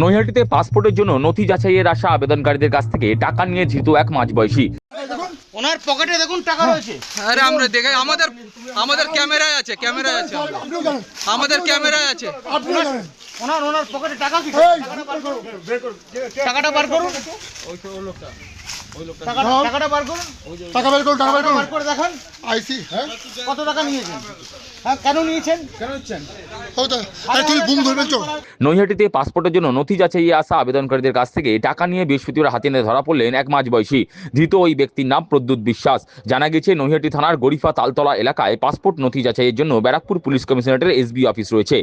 নৈহাটিতে পাসপোর্টের জন্য নথি যাচাইয়ের আসা আবেদনকারীদের কাছ থেকে টাকা নিয়ে ধৃত এক মাঝবয়সী। ওনার পকেটে দেখুন টাকা রয়েছে। আরে আমরা দেখে আমাদের আমাদের ক্যামেরায় আছে ক্যামেরায় আছে আমাদের ক্যামেরায় আছে। ওনার ওনার পকেটে টাকা কি? টাকাটা বার করুন। টাকাটা টাকাটা বার করুন। টাকা বের করুন টাকা বের করুন। বার করে দেখান। আইসি হ্যাঁ। কত টাকা নিয়েছেন? হ্যাঁ কেন নিয়েছেন? কেন নিচ্ছেন? নৈহাটিতে পাসপোর্টের জন্য নথি যাচাইয়ে আসা আবেদনকারীদের কাছ থেকে টাকা নিয়ে বৃহস্পতিবার হাতে নিয়ে ধরা পড়লেন এক মাঝ বয়সী, ধৃত ওই ব্যক্তির নাম প্রদ্যুৎ বিশ্বাস। জানা গেছে, নৈহাটি থানার গরিফা তালতলা এলাকায় পাসপোর্ট নথি যাচাইয়ের জন্য ব্যারাকপুর পুলিশ কমিশনারেটের এসবি অফিস রয়েছে।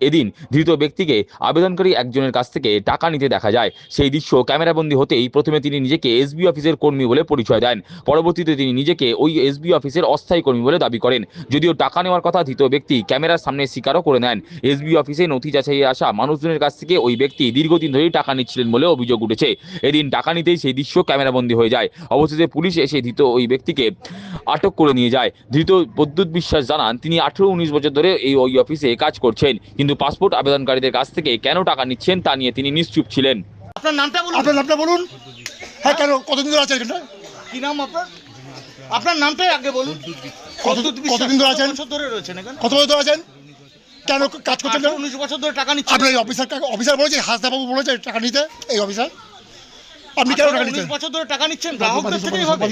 এদিন ধৃত ব্যক্তিকে আবেদনকারী একজনের কাছ থেকে টাকা নিতে দেখা যায়। সেই দৃশ্য ক্যামেরাবন্দি হতেই প্রথমে তিনি নিজেকে এসবি অফিসের কর্মী বলে পরিচয় দেন। পরবর্তীতে তিনি নিজেকে ওই এসবি অফিসের অস্থায়ী কর্মী বলে দাবি করেন। যদিও টাকা নেওয়ার কথা ধৃত ব্যক্তি ক্যামেরার সামনে স্বীকারও করে নেন। এসবি অফিসে নথি যাচাইয়ে আসা মানুষজনের কাছ থেকে ওই ব্যক্তি দীর্ঘদিন ধরেই টাকা নিচ্ছিলেন বলে অভিযোগ উঠেছে। এদিন টাকা নিতেই সেই দৃশ্য ক্যামেরাবন্দি হয়ে যায়। অবশেষে পুলিশ এসে ধৃত ওই ব্যক্তিকে আটক করে নিয়ে যায়। ধৃত প্রদ্যুৎ বিশ্বাস জানান তিনি আঠেরো উনিশ বছর ধরে এই ওই অফিসে কাজ করছেন। কিন্তু পাসপোর্ট আবেদনকারীদের কাছ থেকে কেন টাকা নিচ্ছেন তা নিয়ে তিনি নিশ্চুপ ছিলেন। আপনার নামটা বলুন। আপনার নামটা বলুন। হ্যাঁ কেন? কতদিন ধরে আছেন এখানটা কি নাম আপনার? আপনার নামটাই আগে বলুন। কতদিন ধরে আছেন? ধরে রয়েছেন এখানে? কত বছর ধরে আছেন? কেন কাজ করছেন উনিশ বছর ধরে টাকা নিচ্ছেন। আপনার এই অফিসার অফিসার বলেছে হাসদা বাবু বলেছে টাকা নিতে এই অফিসার আপনি কেন টাকা নিচ্ছেন? বছর ধরে টাকা নিচ্ছেন গ্রাহকদের থেকেই হবে।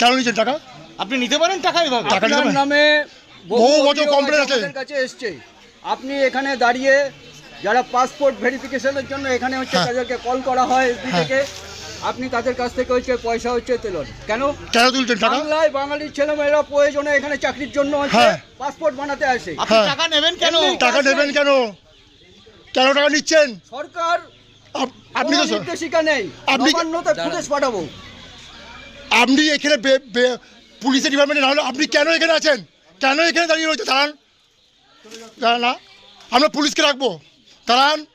কেন নিচ্ছেন টাকা? আপনি নিতে পারেন টাকা এইভাবে টাকা নিতে নামে বহু বহু বছর কমপ্লেন আছে। কাছে এসছে। আপনি এখানে দাঁড়িয়ে যারা পাসপোর্ট ভেরিফিকেশনের জন্য এখানে হচ্ছে হ্যাঁ। তাদেরকে কল করা হয় এসবি হ্যাঁ। থেকে আপনি তাদের কাছ থেকে হচ্ছে পয়সা হচ্ছে তেলন। কেন? কেন তুলছেন টাকা? বাংলায় বাঙালির ছেলেমেয়েরা প্রয়োজনে এখানে চাকরির জন্য হচ্ছে হ্যাঁ। পাসপোর্ট বানাতে আসে। আপনি হ্যাঁ। টাকা নেবেন কেন? টাকা নেবেন কেন? কেন টাকা নিচ্ছেন? সরকার আপনি তো নির্দেশিকা নেই। আপনি- ফুটেজ পাঠাবো। আপনি এখানে পুলিশের ডিপার্টমেন্টে না হলে আপনি কেন এখানে আছেন? কেন এখানে দাঁড়িয়ে রয়েছে দাঁড়ান। দাঁড়ান না। আমরা পুলিশকে রাখব। দাঁড়ান।